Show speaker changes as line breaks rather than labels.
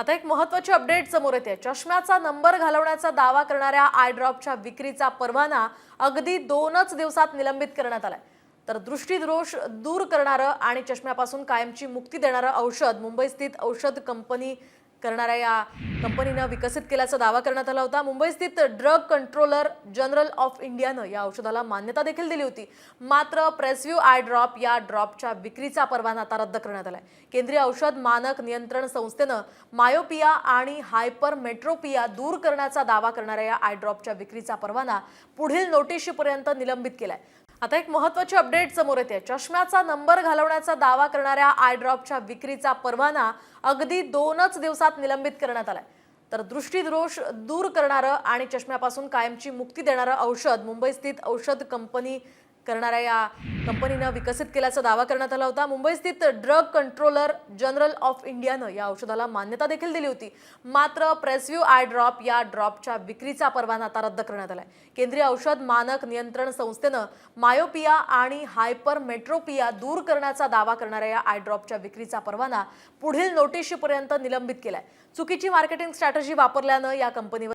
आता एक महत्वाची अपडेट समोर येते. चष्म्याचा नंबर घालवण्याचा दावा करणाऱ्या आय ड्रॉपच्या विक्रीचा परवाना अगदी दोनच दिवसात निलंबित करण्यात आलाय. तर दृष्टीदोष दूर करणारं आणि चष्म्यापासून कायमची मुक्ती देणारं औषध मुंबई स्थित औषध कंपनी करणाऱ्या या कंपनीनं विकसित केल्याचा दावा करण्यात आला होता. मुंबई स्थित ड्रग कंट्रोलर जनरल ऑफ इंडियानं या औषधाला मान्यता देखील दिली होती. मात्र प्रेस्व्यू आय ड्रॉप या ड्रॉपच्या विक्रीचा परवाना आता रद्द करण्यात आलाय. केंद्रीय औषध मानक नियंत्रण संस्थेनं मायोपिया आणि हायपर मेट्रोपिया दूर करण्याचा दावा करणाऱ्या या आय ड्रॉपच्या विक्रीचा परवाना पुढील नोटिशीपर्यंत निलंबित केलाय. आता एक महत्वाची अपडेट समोर येते. चष्म्याचा नंबर घालवण्याचा दावा करणाऱ्या आय ड्रॉपच्या विक्रीचा परवाना अगदी दोनच दिवसात निलंबित करण्यात आलाय. तर दृष्टीदोष दूर करणारं आणि चष्म्यापासून कायमची मुक्ती देणारं औषध मुंबई स्थित औषध कंपनी करणाऱ्या या कंपनीनं विकसित केल्याचा दावा करण्यात आला होता. मुंबई स्थित ड्रग कंट्रोलर जनरल ऑफ इंडियानं या औषधाला मान्यता देखील दिली होती. मात्र प्रेस्व्यू आय ड्रॉप या ड्रॉपच्या विक्रीचा परवाना आता रद्द करण्यात आलाय. केंद्रीय औषध मानक नियंत्रण संस्थेनं मायोपिया आणि हायपर मेट्रोपिया दूर करण्याचा दावा करणाऱ्या या आय ड्रॉपच्या विक्रीचा परवाना पुढील नोटिशीपर्यंत निलंबित केलाय. चुकीची मार्केटिंग स्ट्रॅटजी वापरल्यानं या कंपनीवर